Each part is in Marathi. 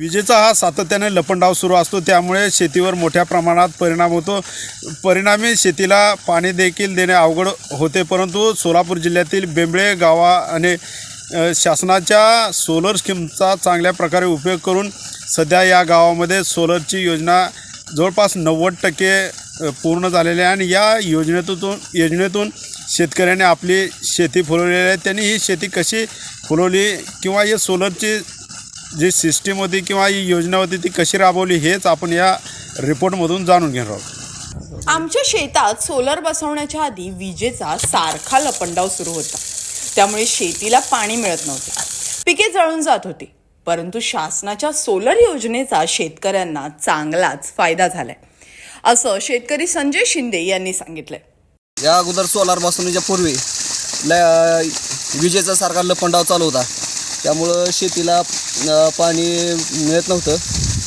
विजेचा हा सातत्याने लपंडाव सुरू असतो. त्यामुळे शेतीवर मोठ्या प्रमाणात परिणाम होतो. परिणामी शेतीला पाणी देखील देणे अवघड होते परंतु सोलापूर जिल्ह्यातील बेंबळे गावा आणि शासनाच्या सोलर स्कीमचा चांगल्या प्रकारे उपयोग करून सध्या या गावामध्ये सोलरची योजना जवळपास नव्वद टक्के पूर्ण झालेली आहे. आणि या योजनेतून योजनेतून शेतकऱ्याने आपली शेती फुलवलेली आहे. त्यांनी ही शेती कशी फुलवली किंवा या सोलरची जी सिस्टीम होती किंवा ही योजना होती ती कशी राबवली हेच आपण या रिपोर्टमधून जाणून घेणार आहोत. आमच्या शेतात सोलर बसवण्याच्या आधी विजेचा सारखा लपंडाव सुरू होता. त्यामुळे शेतीला पाणी मिळत नव्हते. पिके जळून जात होती. परंतु शासनाच्या सोलर योजनेचा शेतकऱ्यांना चांगलाच फायदा झालाय. असं शेतकरी संजय शिंदे यांनी सांगितलंय. या अगोदर सोलार बसवण्याच्या पूर्वी ल विजेचा सारखा लपंडाव चालू होता. त्यामुळं शेतीला पाणी मिळत नव्हतं.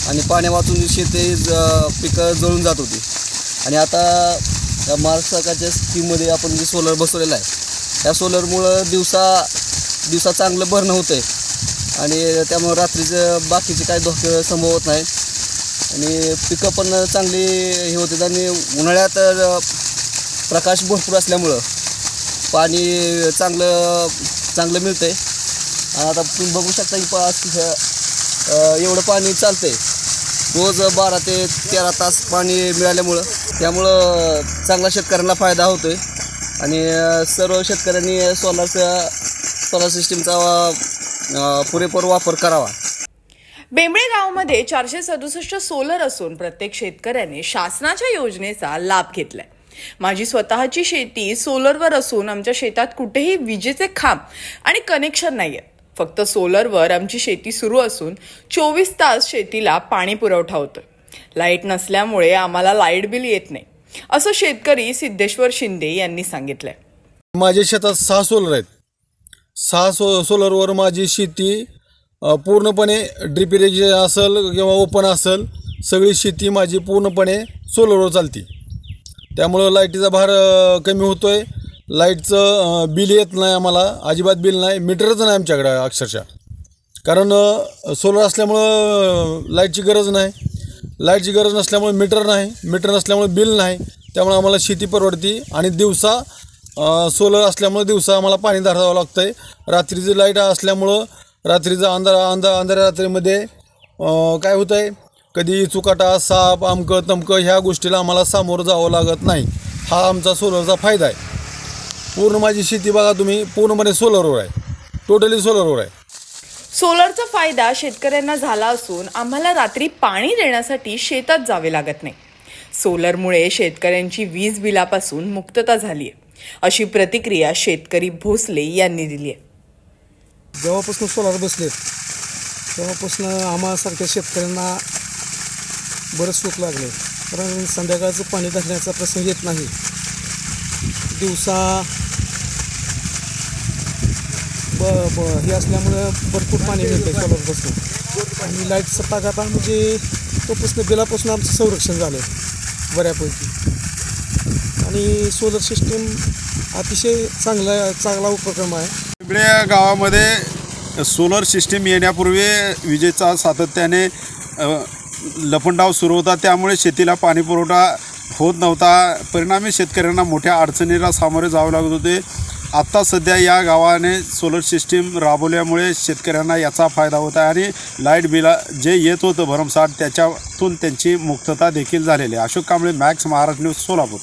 आणि पाण्या वाचून शेती ज- पिकं जळून जात होती. आणि आता महाराष्ट्र सरकारच्या स्कीममध्ये आपण जे सोलर बसवलेलं आहे त्या सोलरमुळं दिवसा दिवसा चांगलं भरणं होतं आहे आणि त्यामुळं रात्रीचं बाकीचे काही धोके संभवत नाही आणि पिकं पण चांगली हे होते आणि उन्हाळ्यात प्रकाश भरपूर असल्यामुळं पाणी चांगलं चांगलं मिळतं आहे आता तुम्ही बघू शकता की पास तिथं एवढं पाणी चालतंय. रोज बारा ते तेरा तास पाणी मिळाल्यामुळं त्यामुळं चांगला शेतकऱ्यांना फायदा होतो आहे आणि सर्व शेतकऱ्यांनी सोलारचा सोलार सिस्टीमचा पुरेपूर वापर करावा. बेंबळे गावामध्ये चारशे सदुसष्ट सोलर असून प्रत्येक शेतकऱ्याने शासनाच्या योजनेचा लाभ घेतलाय. माझी स्वतःची शेती सोलरवर असून आमच्या शेतात कुठेही विजेचे खांब आणि कनेक्शन नाही आहे फक्त सोलरवर आमची शेती सुरू असून चोवीस तास शेतीला पाणी पुरवठा होतो. लाइट नसल्यामुळे आम्हाला लाइट बिल येत नाही असं शेतकरी सिद्धेश्वर शिंदे यांनी सांगितलंय. माझ्या शेतात सहा सोलर आहेत. सहा सो सोलरवर माझी शेती पूर्णपणे ड्रिप इरिगेशन असेल किंवा ओपन असेल सगळी शेती माझी पूर्णपणे सोलरवर चालते. त्यामुळं लाईटीचा भार कमी होतो आहे लाईटचं बिल येत नाही आम्हाला. अजिबात बिल नाही. मीटरच नाही आमच्याकडे अक्षरशः. कारण सोलर असल्यामुळं लाईटची गरज नाही. लाईटची गरज नसल्यामुळे मीटर नाही. मीटर नसल्यामुळे बिल नाही. त्यामुळे आम्हाला शेती परवडती. आणि दिवसा सोलर असल्यामुळे दिवसा आम्हाला पाणी धरावं लागतं आहे रात्रीची लाइट असल्यामुळं रात्रीचं अंधार अंधा अंधाऱ्या रात्रीमध्ये काय होतं आहे कधी चुकाटा साप आमकं तमकं ह्या गोष्टीला आम्हाला सामोरं जावं लागत नाही. हा आमचा सोलरचा फायदा आहे. पूर्ण माझी शेती बघा तुम्ही पूर्णपणे सोलरवर आहे. टोटली सोलरवर आहे. सोलरचा फायदा शेतकऱ्यांना झाला असून आम्हाला रात्री पाणी देण्यासाठी शेतात जावे लागत नाही. सोलरमुळे शेतकऱ्यांची वीज बिलापासून मुक्तता झाली आहे अशी प्रतिक्रिया शेतकरी भोसले यांनी दिली आहे. जेव्हापासून सोलार बसलेत तेव्हापासून आम्हासारख्या शेतकऱ्यांना बरंच सुख लागले कारण संध्याकाळचं पाणी धरण्याचा प्रसंग येत नाही. दिवसा ब ब हे असल्यामुळं भरपूर पाणी मिळतं सोलारपासून आणि लाइट सपाकाता म्हणजे तोपासून बिलापासून आमचं संरक्षण झालं आहे बऱ्यापैकी. आणि सोलर सिस्टीम अतिशय चांगला चांगला उपक्रम आहे. वेगळ्या गावामध्ये सोलर सिस्टीम येण्यापूर्वी विजेचा सातत्याने लपंडाव सुरू होता. त्यामुळे शेतीला पाणीपुरवठा होत नव्हता. परिणामी शेतकऱ्यांना मोठ्या अडचणीला सामोरे जावे लागत होते. आत्ता सध्या या गावाने सोलर सिस्टीम राबवल्यामुळे शेतकऱ्यांना याचा फायदा होत आहे आणि लाइट बिला जे येत होतं भरमसाठ त्याच्यातून त्यांची मुक्तता देखील झालेली आहे. Ashok Kamble Max Maharashtra news Solapur.